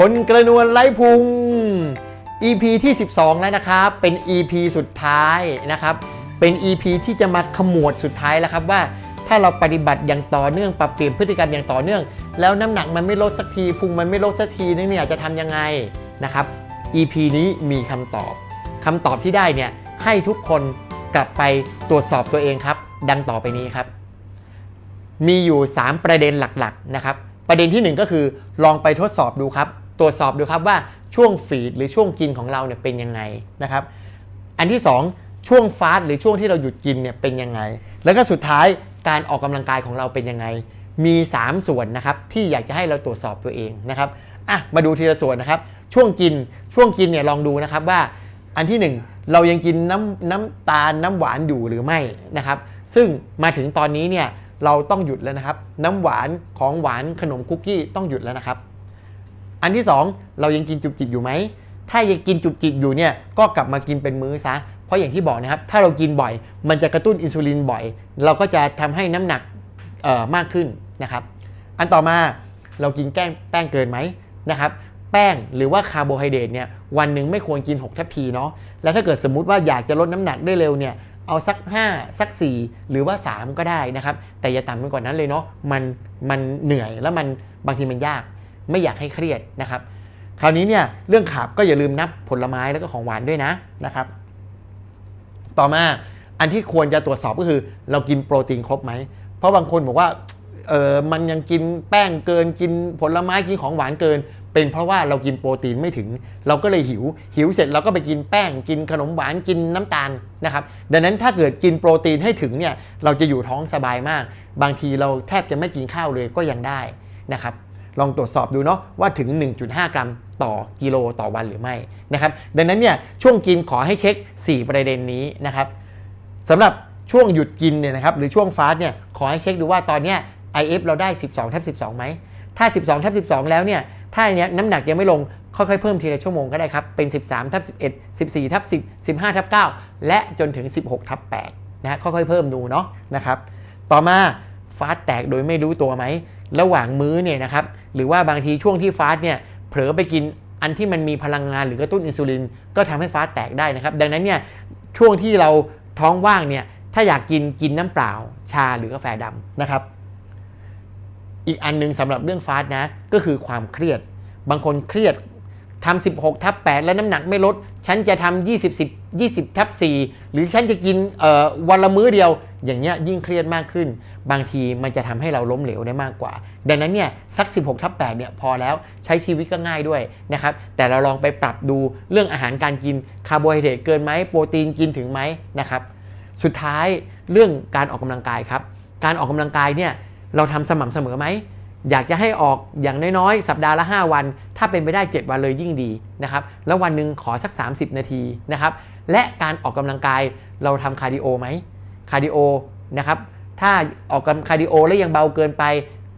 คนกระนวลไร้พุง EP ที่ 12 แล้วนะครับ เป็น EP สุดท้ายนะครับ เป็น EP ที่จะมาขมวดสุดท้ายแล้วครับว่า ถ้าเราปฏิบัติอย่างต่อเนื่องปรับเปลี่ยนพฤติกรรมอย่างต่อเนื่อง แล้วน้ำหนักมันไม่ลดสักทีพุงมันไม่ลดสักทีนึงเนี่ยจะทำยังไงนะครับ EP นี้มีคำตอบคำตอบที่ได้เนี่ยให้ทุกคนกลับไปตรวจสอบตัวเองครับ ดังต่อไปนี้ครับ มีอยู่ 3 ประเด็นหลักๆนะครับ ประเด็นทีหนึ่1 ก็คือลองไปทดสอบดูครับ ตรวจสอบดูครับว่าช่วงฟีดหรือช่วงกินของเราเนี่ยเป็นยังไงนะครับ อันที่ 2 ช่วงฟาสต์หรือช่วงที่เราหยุดกินเนี่ยเป็นยังไง แล้วก็สุดท้ายการออกกำลังกายของเราเป็นยังไง มี 3 ส่วนนะครับที่อยากจะให้เราตรวจสอบตัวเองนะครับอะมาดูทีละส่วนนะครับ ช่วงกินช่วงกินเนี่ยลองดูนะครับว่าอันที่ 1 เรายังกินน้ำน้ำตาลน้ำหวานอยู่หรือไม่นะครับ ซึ่งมาถึงตอนนี้เนี่ยเราต้องหยุดแล้วนะครับ น้ำหวานของหวานขนมคุกกี้ต้องหยุดแล้วนะครับ อันที่ 2 เรายังกินจุบจิบอยู่ไหม ถ้ายังกินจุบจิบอยู่เนี่ยก็กลับมากินเป็นมื้อซะ เพราะอย่างที่บอกนะครับ ถ้าเรากินบ่อย มันจะกระตุ้นอินซูลินบ่อย เราก็จะทำให้น้ำหนักมากขึ้นนะครับ อันต่อมาเรากินแป้งแป้งเกินไหมนะครับ แป้งหรือว่าคาร์โบไฮเดรตเนี่ยวันหนึ่งไม่ควรกิน 6 ทัพพีเนาะ แล้วถ้าเกิดสมมุติว่าอยากจะลดน้ำหนักได้เร็วเนี่ยเอาสัก 5 สัก 4 หรือว่า 3 ก็ได้นะครับ แต่อย่าต่ำไปกว่านั้นเลยเนาะมันมันเหนื่อยแล้วมันบางทีมันยาก ไม่อยากให้เครียดนะครับ คราวนี้เนี่ยเรื่องขับก็อย่าลืมนับผลไม้แล้วก็ของหวานด้วยนะนะครับ ต่อมาอันที่ควรจะตรวจสอบก็คือ เรากินโปรตีนครบไหม เพราะบางคนบอกว่าเออมันยังกินแป้งเกินกินผลไม้กินของหวานเกิน เป็นเพราะว่าเรากินโปรตีนไม่ถึง เราก็เลยหิว หิวเสร็จเราก็ไปกินแป้งกินขนมหวานกินน้ำตาลนะครับดังนั้นถ้าเกิดกินโปรตีนให้ถึงเนี่ยเราจะอยู่ท้องสบายมาก บางทีเราแทบจะไม่กินข้าวเลยก็ยังได้นะครับ ลองตรวจสอบดูเนาะว่าถึง 1.5 กรัมต่อกิโลต่อวันหรือไม่นะครับ ดังนั้นเนี่ยช่วงกินขอให้เช็ค 4 ประเด็นนี้นะครับสำหรับช่วงหยุดกินเนี่ยนะครับหรือช่วงฟาสต์เนี่ยขอให้เช็คดูว่าตอนเนี้ย IF เราได้ 12ทับ12ไหมถ้า 12ทับ12 แล้วเนี่ยถ้าเนี้ยน้ำหนักยังไม่ลงค่อยๆเพิ่มทีละชั่วโมงก็ได้ครับ เป็น 13ทับ11 14ทับ10 15ทับ9และจนถึง 16ทับ8นะฮะค่อยๆเพิ่มดูเนาะนะครับ ต่อมาฟาสต์แตกโดยไม่รู้ตัวไหม ระหว่างมื้อเนี่ยนะครับหรือว่าบางทีช่วงที่ฟาสต์เนี่ยเผลอไปกินอันที่มันมีพลังงานหรือกระตุ้นอินซูลิน ก็ทำให้ฟาสต์แตกได้นะครับ ดังนั้นเนี่ยช่วงที่เราท้องว่างเนี่ยถ้าอยากกินกินน้ำเปล่า ชาหรือกาแฟดำนะครับ อีกอันหนึงสำหรับเรื่องฟาสต์นะก็คือความเครียด บางคนเครียดทำ16ทับ8แล้วน้ำหนักไม่ลด ฉันจะทำ20 10 20ทับ4หรือฉันจะกินวันละมื้อเดียว อย่างเงี้ยยิ่งเครียดมากขึ้น บางทีมันจะทำให้เราล้มเหลวได้มากกว่า ดังนั้นเนี่ยสัก 16ทับ8เนี่ยพอแล้วใช้ชีวิตก็ง่ายด้วยนะครับแต่เราลองไปปรับดูเรื่องอาหารการกินคาร์โบไฮเดรตเกินไหมโปรตีนกินถึงไหมนะครับสุดท้ายเรื่องการออกกำลังกายครับการออกกำลังกายเนี่ยเราทำสม่ำเสมอไหมอยากจะให้ออกอย่างน้อยๆ สัปดาห์ละ 5 วัน ถ้าเป็นไปได้ 7 วันเลยยิ่งดีนะครับ แล้ววันหนึ่งขอสัก 30 นาทีนะครับ และการออกกำลังกายเราทำคาร์ดิโอไหม คาร์ดิโอนะครับถ้าออกกำคาร์ดิโอแล้วยังเบาเกินไป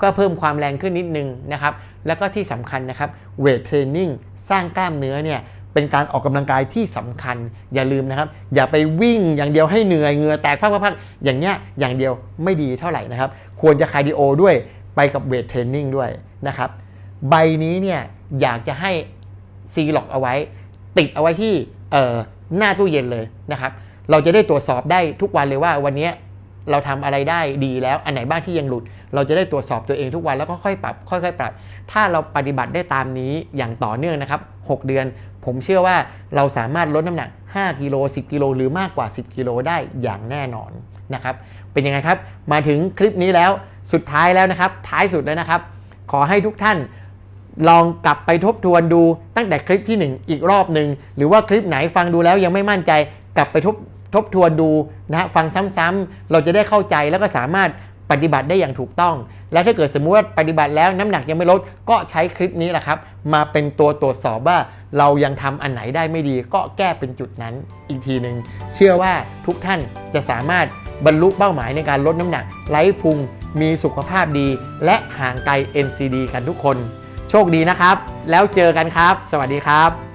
ก็เพิ่มความแรงขึ้นนิดนึงนะครับแล้วก็ที่สำคัญนะครับเวทเทรนนิ่งสร้างกล้ามเนื้อเนี่ยเป็นการออกกำลังกายที่สำคัญอย่าลืมนะครับ อย่าไปวิ่งอย่างเดียวให้เหนื่อยเหงื่อแตกพักๆอย่างเงี้ยอย่างเดียวไม่ดีเท่าไหร่นะครับ ควรจะคาร์ดิโอด้วยไปกับเวทเทรนนิ่งด้วยนะครับ ใบนี้เนี่ยอยากจะให้ซีล็อกเอาไว้ ติดเอาไว้ที่หน้าตู้เย็นเลยนะครับ เราจะได้ตรวจสอบได้ทุกวันเลยว่าวันนี้เราทำอะไรได้ดีแล้ว อันไหนบ้างที่ยังหลุด เราจะได้ตรวจสอบตัวเองทุกวันแล้วก็ค่อยปรับ ค่อยๆปรับ ถ้าเราปฏิบัติได้ตามนี้อย่างต่อเนื่องนะครับ 6 เดือน ผมเชื่อว่าเราสามารถลดน้ำหนัก 5 กิโล 10 กิโล หรือมากกว่า 10 กิโลได้อย่างแน่นอนนะครับ เป็นยังไงครับ มาถึงคลิปนี้แล้ว สุดท้ายแล้วนะครับ ท้ายสุดแล้วนะครับ ขอให้ทุกท่านลองกลับไปทบทวนดูตั้งแต่คลิปที่ 1 อีกรอบหนึ่ง หรือว่าคลิปไหนฟังดูแล้วยังไม่มั่นใจ กลับไปทบ ทบทวนดูนะฮะฟังซ้ำๆเราจะได้เข้าใจแล้วก็สามารถปฏิบัติได้อย่างถูกต้อง และถ้าเกิดสมมุติว่าปฏิบัติแล้วน้ำหนักยังไม่ลด ก็ใช้คลิปนี้แหละครับ มาเป็นตัวตรวจสอบว่าเรายังทำอันไหนได้ไม่ดี ก็แก้เป็นจุดนั้นอีกทีหนึ่งเชื่อว่าทุกท่านจะสามารถบรรลุเป้าหมายในการลดน้ำหนักไร้พุงมีสุขภาพดี และห่างไกล NCD กันทุกคน โชคดีนะครับ แล้วเจอกันครับ สวัสดีครับ